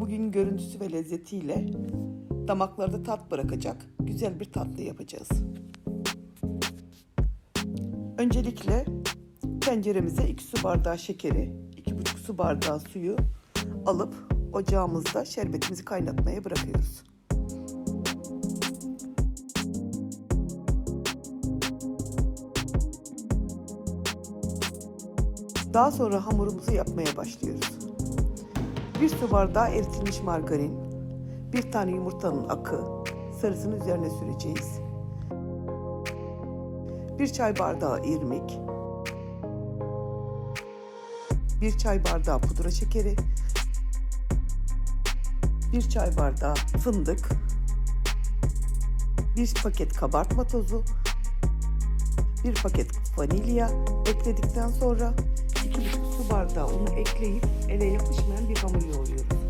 Bugün görüntüsü ve lezzetiyle damaklarda tat bırakacak güzel bir tatlı yapacağız. Öncelikle tenceremize 2 su bardağı şekeri, 2,5 su bardağı suyu alıp ocağımızda şerbetimizi kaynatmaya bırakıyoruz. Daha sonra hamurumuzu yapmaya başlıyoruz. Bir su bardağı eritilmiş margarin, bir tane yumurtanın akı, sarısını üzerine süreceğiz. Bir çay bardağı irmik, bir çay bardağı pudra şekeri, bir çay bardağı fındık, bir paket kabartma tozu, bir paket vanilya ekledikten sonra 2,5 su bardağı unu ekleyip ele yapışmayan bir hamur yoğuruyoruz.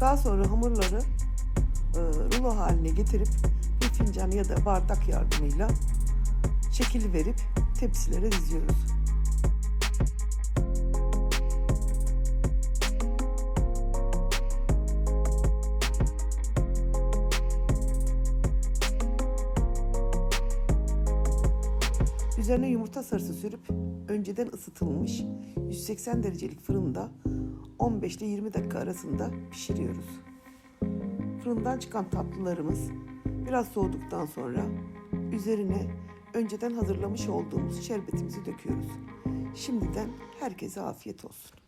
Daha sonra hamurları e, rulo haline getirip bir fincan ya da bardak yardımıyla şekil verip tepsilere diziyoruz. Üzerine yumurta sarısı sürüp önceden ısıtılmış 180 derecelik fırında 15 ile 20 dakika arasında pişiriyoruz. Fırından çıkan tatlılarımız biraz soğuduktan sonra üzerine önceden hazırlamış olduğumuz şerbetimizi döküyoruz. Şimdiden herkese afiyet olsun.